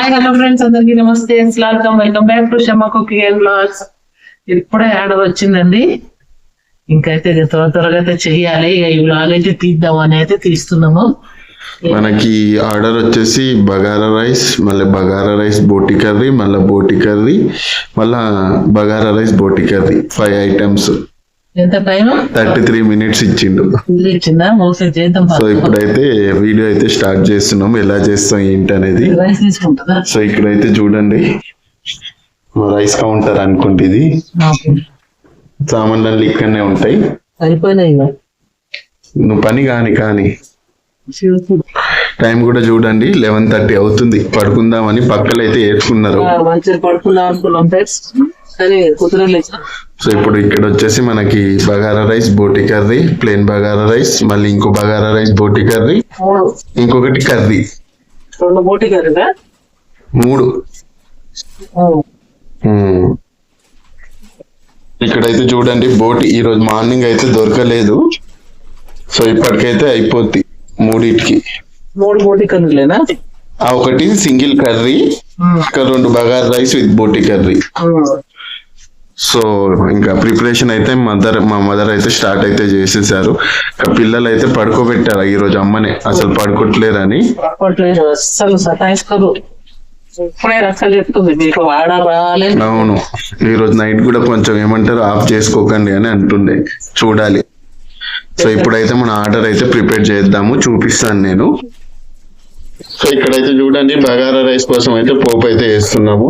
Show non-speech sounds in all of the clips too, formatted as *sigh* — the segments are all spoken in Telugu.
హాయ్ హలో ఫ్రెండ్స్ అందరికీ నమస్తే. Welcome welcome back to Shama cooking and blogs ఇప్పుడే ఆర్డర్ వచ్చిందండి. ఇంకైతే ఇక త్వర త్వరగా అయితే చెయ్యాలి ఇక ఈ బ్లాగ్ అయితే తీద్దామని అయితే తీస్తున్నాము. మనకి ఆర్డర్ వచ్చేసి బగారా రైస్ మళ్ళీ బగారా రైస్ బోటి కర్రీ మళ్ళీ బోటి కర్రీ మళ్ళా bagara rice boti curry. Five items ఎంత టైం థర్టీ త్రీ మినిట్స్ ఇచ్చిండు. ఇచ్చిందా? మోసం చేద్దాం సో ఇప్పుడైతే వీడియో అయితే స్టార్ట్ చేస్తున్నాం. ఎలా చేస్తాం ఏంటి అనేది సో ఇక్కడైతే చూడండి. రైస్ కౌంటర్ అనుకుంటే ఇది. ఓకే. సామాన్లు ఇక్కడనే ఉంటాయి. సరిపోయినాయి ఇక నువ్వు పని కాని కానీ. టైం కూడా చూడండి. లెవెన్ థర్టీ అవుతుంది. పడుకుందామని పక్కలు అయితే ఏర్చుకున్నారు ఆ, మంచిగా పడుకుందాం అనుకున్నాం సో ఇప్పుడు ఇక్కడ వచ్చేసి మనకి bagara rice boti curry plain bagara rice మళ్ళీ ఇంకో బగారా రైస్ బోటి కర్రీ ఇంకొకటి కర్రీ. రెండు బోటి కర్రీగా మూడు. ఇక్కడైతే చూడండి బోటి ఈ రోజు మార్నింగ్ అయితే దొరకలేదు. సో ఇప్పటికైతే అయిపోద్ది మూడిటికి. మూడు బోటి కర్రీలేనా? ఆ ఒకటి సింగిల్ కర్రీ ఇంకా రెండు bagara rice with boti curry. So ఇంకా ప్రిపరేషన్ అయితే మదర్ మా మదర్ అయితే స్టార్ట్ అయితే చేసేసారు. పిల్లలు అయితే పడుకోబెట్టారు ఈ రోజు అమ్మనే. అసలు సతాయిస్తారు. వాడ రావాలి అవును. ఈ రోజు నైట్ కూడా కొంచెం ఏమంటారు ఆఫ్ చేసుకోకండి అని అంటుండే. చూడాలి. సో ఇప్పుడైతే మన ఆర్డర్ అయితే ప్రిపేర్ చేద్దాము. చూపిస్తాను నేను. సో ఇక్కడైతే చూడండి బగారా రైస్ కోసం అయితే పోపు అయితే వేస్తున్నాము.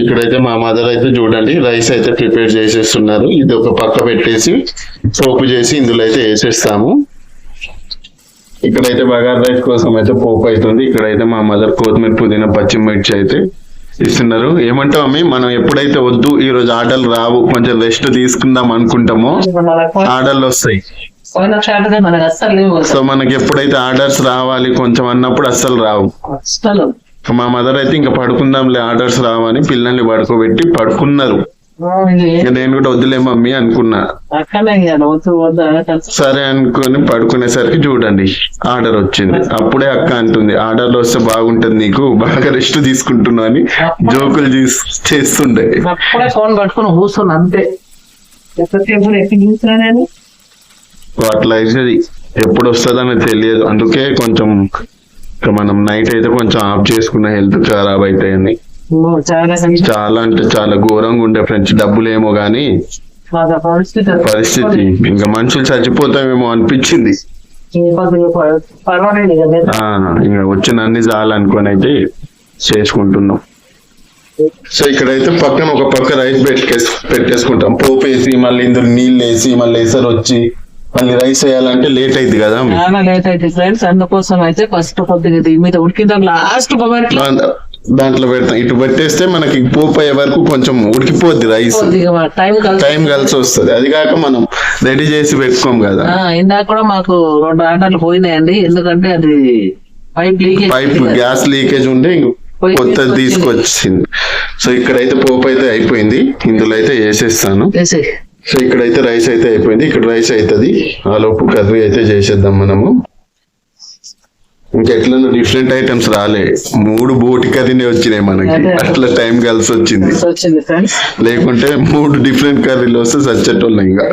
ఇక్కడైతే మా మదర్ అయితే చూడండి రైస్ అయితే ప్రిపేర్ చేసేస్తున్నారు. ఇది ఒక పక్క పెట్టేసి పోపు చేసి ఇందులో అయితే వేసేస్తాము. ఇక్కడైతే బగారా రైస్ కోసం అయితే పోపు అవుతుంది. ఇక్కడైతే మా మదర్ కొత్తిమీర పుదీనా పచ్చిమిర్చి అయితే ఇస్తున్నారు. ఏమంటావు అమ్మి? మనం ఎప్పుడైతే వద్దు ఈ రోజు ఆర్డర్లు రావు కొంచెం రెస్ట్ తీసుకుందాం అనుకుంటామో ఆర్డర్లు వస్తాయి. సో మనకి ఎప్పుడైతే ఆర్డర్స్ రావాలి కొంచెం అన్నప్పుడు అస్సలు రావు. అస్సలు. మా మదర్ అయితే ఇంకా పడుకుందాంలే ఆర్డర్స్ రావని పిల్లల్ని పడుకోబెట్టి పడుకున్నారు. నేను కూడా వద్దులే మమ్మీ అనుకున్నా. సరే అనుకుని పడుకునేసరికి చూడండి ఆర్డర్ వచ్చింది. అప్పుడే అక్క అంటుంది ఆర్డర్లు వస్తే బాగుంటది నీకు బాగా రెస్ట్ తీసుకుంటున్నా అని జోకులు చేస్- చేస్తుండే. ఫోన్ పట్టుకుని అంతే. అట్లా అయితే ఎప్పుడు వస్తుందని తెలియదు. అందుకే కొంచెం ఇక మనం నైట్ అయితే కొంచెం ఆఫ్ చేసుకున్న హెల్త్ ఖరాబ్ అవుతాయని ఓ, చాలా అంటే చాలా ఘోరంగా ఉండే ఫ్రెండ్స్ డబ్బులేమో గానీ మాకు ఆ పరిస్థితి. ఇంకా మనుషులు చచ్చిపోతామేమో అనిపించింది. ఇంకా వచ్చిన అన్ని చాలనుకొని అయితే చేసుకుంటున్నాం. సో ఇక్కడైతే పక్కన ఒక పక్క రైస్ పెట్టేసి పెట్టేసుకుంటాం. పోపు వేసి మళ్ళీ ఇందులో నీళ్ళు వేసి మళ్ళీ ఎసరు వచ్చి మళ్ళీ రైస్ వేయాలంటే లేట్ అయింది కదా చాలా లేట్ అయితే ఫ్రెండ్స్ అందుకోసం అయితే ఫస్ట్ కొద్దిగా దీని మీద ఉడికిందాం లాస్ట్ దాంట్లో పెడతాం. ఇటు పెట్టేస్తే మనకి పోపు అయ్యే వరకు కొంచెం ఉడికిపోద్ది రైస్. టైం కలిసి వస్తుంది. అది కాక మనం రెడీ చేసి పెట్టుకోం కదా. ఇందాక కూడా మాకు రెండు ఆటలు పోయినాయండి. ఎందుకంటే అది pipe leakage pipe gas leakage ఉండే కొత్తది తీసుకొచ్చింది. సో ఇక్కడైతే పోపు అయితే అయిపోయింది. ఇందులో అయితే వేసేస్తాను. సో ఇక్కడైతే రైస్ అయితే అయిపోయింది. ఇక్కడ రైస్ అవుతుంది. ఆ లోపు కర్రీ అయితే చేసేద్దాం మనము. ఇంకెట్లా డిఫరెంట్ ఐటమ్స్ రాలే. మూడు బోటి కర్రీనే వచ్చినాయి మనకి. అట్లా టైం కలిసి వచ్చింది. లేకుంటే మూడు డిఫరెంట్ కర్రీలు వస్తే సచ్చేటోళ్ళం ఇంకా.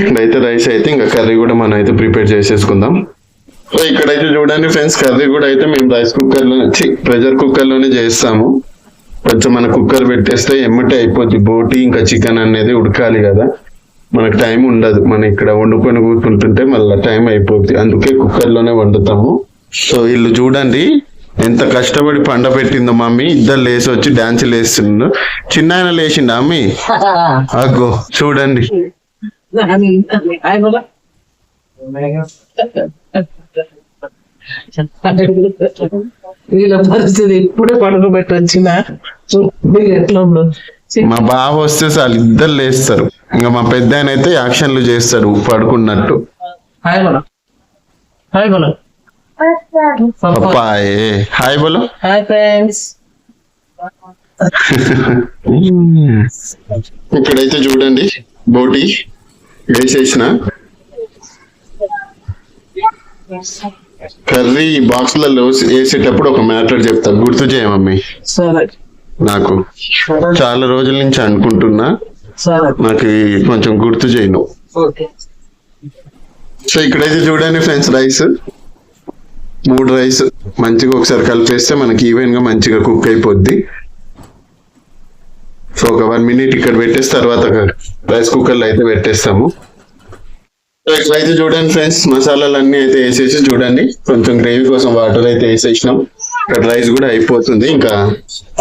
ఇక్కడైతే రైస్ అయితే ఇంకా కర్రీ కూడా మనం అయితే ప్రిపేర్ చేసేసుకుందాం. సో ఇక్కడైతే చూడండి ఫ్రెండ్స్ కర్రీ కూడా అయితే మేము రైస్ కుక్కర్లో ప్రెషర్ కుక్కర్లోనే చేస్తాము. కొంచెం మన కుక్కర్ పెట్టేస్తే ఎమ్మటే అయిపోద్ది. బోటి ఇంకా చికెన్ అనేది ఉడకాలి కదా. మనకు టైం ఉండదు. మనం ఇక్కడ వండుకొని కూర్చుంటుంటే మళ్ళీ టైం అయిపోద్ది. అందుకే కుక్కర్లోనే వండుతాము. సో వీళ్ళు చూడండి ఎంత కష్టపడి పండ పెట్టిందో మమ్మీ. ఇద్దరు లేసి వచ్చి డాన్స్ లేస్తుండ్రు చిన్న ఆయన లేచిండా అమ్మి *laughs* అగ్గో చూడండి. *laughs* *laughs* వీళ్ళ పరిస్థితి ఇప్పుడే పడుకోబెట్టి వచ్చిన ఎట్లా మా బావ వస్తే చాలు ఇద్దరు లేస్తారు. ఇంకా మా పెద్ద ఆయన అయితే యాక్షన్లు చేస్తాడు పడుకున్నట్టు. హాయ్ బోలో. హాయ్ బోలో. పప్పాయే హాయ్ బోలో. Hi friends. ఇక్కడైతే చూడండి బోటి వేసేసిన. కర్రీ బాక్స్లలో వేసేటప్పుడు ఒక మ్యాటర్ చెప్తా. గుర్తు చేయమమ్మీ. నాకు చాలా రోజుల నుంచి అనుకుంటున్నా. నాకు కొంచెం గుర్తు చేయను సో ఇక్కడైతే చూడండి ఫ్రెండ్స్ రైస్. మూడు రైస్ మంచిగా ఒకసారి కలిపేస్తే మనకి ఈవెన్గా మంచిగా కుక్ అయిపోద్ది. సో ఒక వన్ మినిట్ ఇక్కడ పెట్టేసి తర్వాత రైస్ కుక్కర్లో అయితే పెట్టేస్తాము. ఇక్కడైతే చూడండి ఫ్రెండ్స్ మసాలాలు అన్ని అయితే వేసేసి చూడండి. కొంచెం గ్రేవీ కోసం వాటర్ అయితే వేసేసినాం. ఇక్కడ రైస్ కూడా అయిపోతుంది. ఇంకా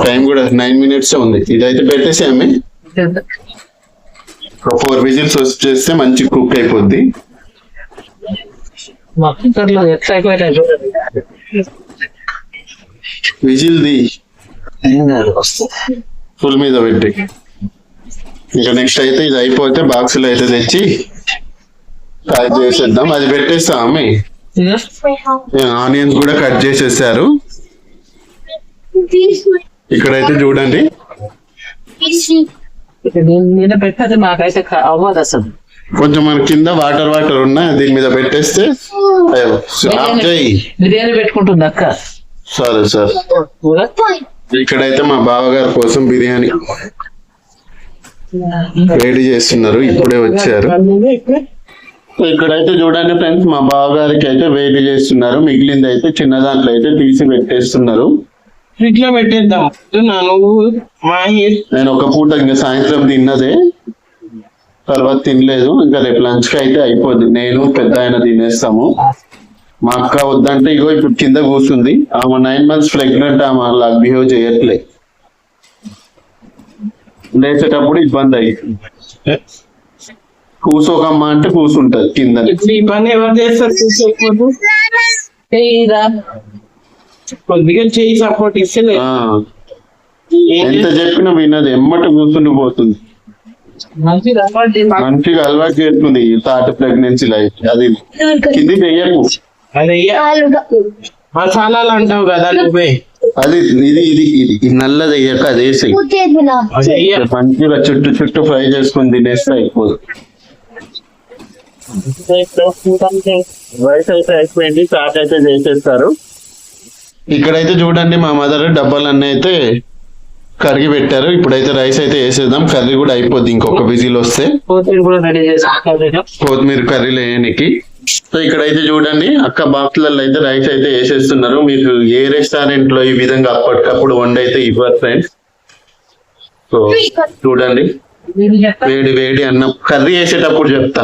టైం కూడా నైన్ మినిట్స్ ఉంది. ఇదైతే పెట్టేసి అమ్మి ఫోర్ విజిల్స్ వచ్చేస్తే మంచి కుక్ అయిపోద్ది. మా కుక్కర్లో ఎట్లా అయిపోయినాయి చూడండి. విజిల్ ది ఫుల్ మీద పెట్టి. ఇంకా నెక్స్ట్ అయితే ఇది అయిపోతే బాక్స్లో అయితే తెచ్చి ప్యాక్ చేసేద్దాం. అది పెట్టేస్తాం అమ్మి. ఆనియన్స్ కూడా కట్ చేసేసారు. ఇక్కడైతే చూడండి. పెట్టేది అవ్వదు అసలు. కొంచెం మన కింద వాటర్ వాటర్ ఉన్నా దీని మీద పెట్టేస్తే. బిర్యానీ పెట్టుకుంటుంది అక్క. సరే సార్. కూడా ఇక్కడైతే మా బావగారి కోసం బిర్యానీ రెడీ చేస్తున్నారు. ఇప్పుడే వచ్చారు. సో ఇక్కడైతే చూడండి ఫ్రెండ్స్ మా బావగారికి అయితే వేడి చేస్తున్నారు. మిగిలింది అయితే చిన్న దాంట్లో అయితే తీసి పెట్టేస్తున్నారు. ఫ్రిడ్జ్లో పెట్టేద్దాం నువ్వు నేను ఒక పూట ఇంకా సాయంత్రం తిన్నదే. తర్వాత తినలేదు. ఇంకా రేపు లంచ్కి అయితే అయిపోద్ది. నేను పెద్ద ఆయన తినేస్తాము. మా అక్క వద్దంటే ఇగో ఇప్పుడు కింద కూర్చుంది. ఆమె నైన్ మంత్స్ ప్రెగ్నెంట్ ఆమె అలా బిహేవ్ చేయట్లే. లేచేటప్పుడు ఇబ్బంది అయ్యింది కూసోకమ్మా అంటే కూసుంటది కింద పని ఎవరు చేస్తారు? చేయరా కొద్దిగా చేయి సపోర్ట్ ఇస్తే ఎంత చెప్పినా వినదు ఎమ్మట కూర్చుని పోతుంది. మంచిగా అలవాటు చేస్తుంది ఈ థర్డ్ ప్రెగ్నెన్సీ లైఫ్. అది కింది చెయ్యకు. అదే మసాలాలు అంటావు కదా నువ్వే. అది ఇది ఇది ఇది ఈ నల్లది అయ్యాక అది వేసి. మంచిగా చుట్టూ చుట్టూ ఫ్రై చేసుకొని తినేస్తే అయిపోదు. రైస్ అయితే అయిపోయింది అయితే చేసేస్తారు. ఇక్కడైతే చూడండి మా మదర్ డబ్బాలన్నీ అయితే కడిగి పెట్టారు. ఇప్పుడైతే రైస్ అయితే వేసేద్దాం. కర్రీ కూడా అయిపోద్ది ఇంకొక విజిల్ వస్తే. కొత్తిమీర కర్రీలు వేయడానికి సో ఇక్కడైతే చూడండి అక్క బాక్స్లలో అయితే రైస్ అయితే వేసేస్తున్నారు. మీకు ఏ రెస్టారెంట్లో ఈ విధంగా అప్పటికప్పుడు వండి అయితే ఇవ్వరు ఫ్రెండ్స్ సో చూడండి. వేడి వేడి అన్నం. కర్రీ వేసేటప్పుడు చెప్తా.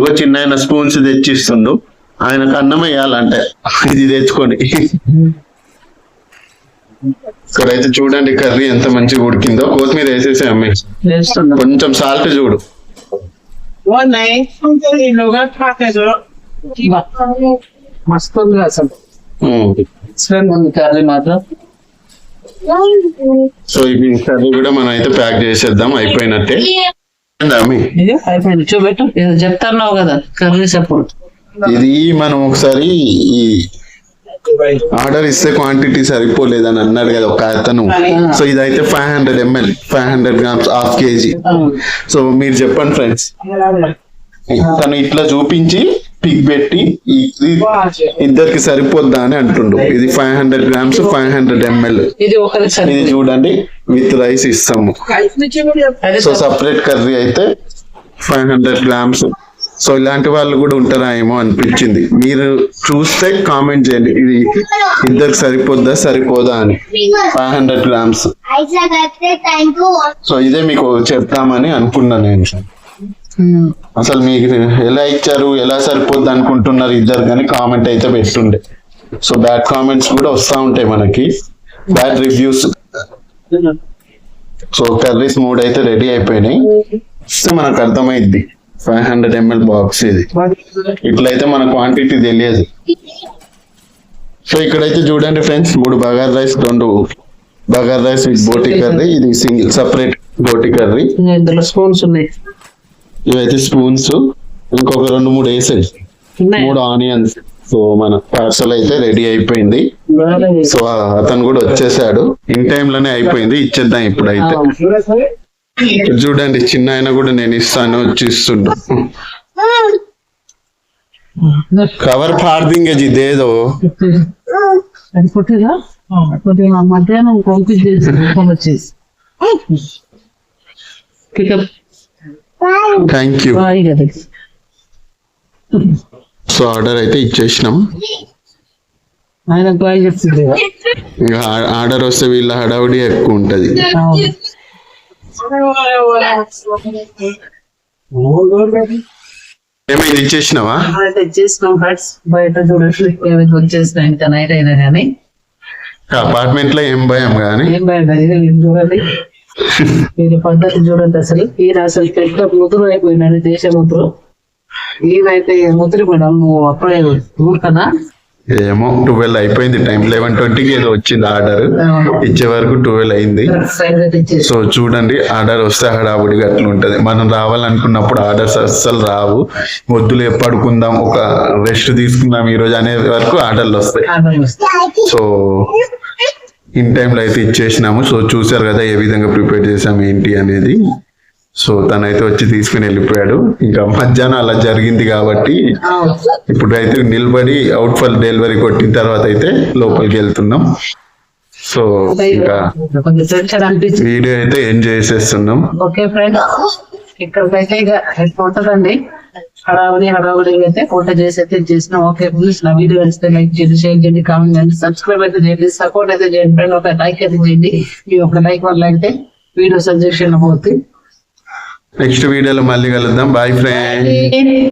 ఒక చిన్న ఆయన స్పూన్స్ తెచ్చిస్తుండు. ఆయనకు అన్నం వేయాలంటే ఇది తెచ్చుకొని. ఇక్కడైతే చూడండి కర్రీ ఎంత మంచిగా ఉడికిందో. కొత్తిమీర వేసేసి చేస్తున్నా కొంచెం సాల్ట్ చూడు. మస్తు అసలు. కర్రీ మాత్రం. సో ఇవి కర్రీ కూడా మనం అయితే ప్యాక్ చేసేద్దాం. అయిపోయినట్టే. అమ్మి అయిపోయింది. చూపెట్టు. చెప్తున్నావు కదా కర్రీ సపోర్ట్ ఇది మనం ఒకసారి ఈ ఆర్డర్ ఇస్తే క్వాంటిటీ సరిపోలేదని అన్నాడు కదా ఒక అతను. సో ఇదైతే five hundred ML five hundred grams half KG so మీరు చెప్పండి ఫ్రెండ్స్ తను ఇట్లా చూపించి పిక్ పెట్టి ఇద్దరికి సరిపోద్దా అని అంటుండు. ఇది five hundred grams five hundred ML ఇది చూడండి విత్ రైస్ ఇస్తాము. సో సపరేట్ కర్రీ అయితే ఫైవ్ హండ్రెడ్ గ్రామ్స్ సో ఇలాంటి వాళ్ళు కూడా ఉంటారా ఏమో అనిపించింది. మీరు చూస్తే కామెంట్ చేయండి. ఇది ఇద్దరికి సరిపోద్దా సరిపోదా అని. ఫైవ్ హండ్రెడ్ గ్రామ్స్ సో ఇదే మీకు చెప్తామని అనుకున్నాను నేను. అసలు మీకు ఎలా ఇచ్చారు ఎలా సరిపోద్ది అనుకుంటున్నారు ఇద్దరు కానీ కామెంట్ అయితే పెట్టుండే. సో బ్యాడ్ కామెంట్స్ కూడా వస్తూ ఉంటాయి మనకి. బ్యాడ్ రివ్యూస్ సో కర్రీస్ మూడు అయితే రెడీ అయిపోయినాయి. సో మనకు అర్థమైద్ది. ఫైవ్ హండ్రెడ్ ఎంఎల్ బాక్స్ ఇది. ఇట్లయితే మన క్వాంటిటీ తెలియదు. సో ఇక్కడైతే చూడండి ఫ్రెండ్స్ మూడు బగార్ రైస్ రెండు bagar rice with boti curry. ఇది single separate boti curry. Spoons ఉన్నాయి. ఇవైతే స్పూన్స్ ఇంకొక రెండు మూడు వేసేది మూడు ఆనియన్స్. సో మన పార్సల్ అయితే రెడీ అయిపోయింది. సో అతను కూడా వచ్చేసాడు. ఇన్ టైమ్లోనే అయిపోయింది. ఇచ్చేద్దాం ఇప్పుడు అయితే చూడండి చిన్న ఆయన కూడా నేను ఇస్తాను వచ్చిస్తుండు కవర్ పాడదింగే ఇదేదో మధ్యాహ్నం థ్యాంక్ యూ సో ఆర్డర్ అయితే ఇచ్చేసినాం. ఆర్డర్ వస్తే వీళ్ళ హడావుడి ఎక్కువ ఉంటది. ఏమైంది? ఇచ్చేసినావా? అపార్ట్మెంట్లో ఏం భయం కానీ? వీరి పద్ధతి చూడండి అసలు. ఈయన అసలు పెద్ద ముద్ర అయిపోయినాడు దేశ ముద్ర ఈయనైతే ముద్రపోయినాం నువ్వు అప్పుడే ఊరుకనా ఏమో ట్వెల్వ్ అయిపోయింది. టైం లెవెన్ ట్వంటీకి ఏదో వచ్చింది ఆర్డర్. ఇచ్చే వరకు ట్వెల్వ్ అయింది. సో చూడండి ఆర్డర్ వస్తే హడావుడిగా అట్లా ఉంటది. మనం రావాలనుకున్నప్పుడు ఆర్డర్స్ అస్సలు రావు. వద్దులే పడుకుందాం ఒక రెస్ట్ తీసుకుందాం ఈ రోజు అనే వరకు ఆర్డర్లు వస్తాయి. సో ఇన్ టైంలో అయితే ఇచ్చేసినాము. సో చూసారు కదా ఏ విధంగా ప్రిపేర్ చేసాం ఏంటి అనేది. సో తనైతే వచ్చి తీసుకుని వెళ్ళిపోయాడు. ఇంకా మధ్యాహ్నం అలా జరిగింది కాబట్టి ఇప్పుడు అయితే నిలబడి అవుట్ ఫర్ డెలివరీ కొట్టిన తర్వాత అయితే లోపలికి వెళ్తున్నాం. సో ఇంకా వీడియో అయితే ఎంజాయ్ చేసేస్తున్నాం. ఓకే ఇక్కడికైతే ఇక హడావుడి హడావుడి అయితే ఫోటో చేసి అయితే చేసిన ఓకే ప్లీజ్ నా వీడియో నచ్చితే లైక్ చేయండి షేర్ చేయండి కామెంట్ చేయండి సబ్స్క్రైబ్ అయితే చేయండి సపోర్ట్ అయితే చేయండి ఫ్రెండ్ ఒక లైక్ అయితే చేయండి. మీ ఒక లైక్ వల్ల అయితే వీడియో సజెషన్ అవుతుంది నెక్స్ట్ వీడియోలో మళ్ళీ కలుద్దాం. Boy friend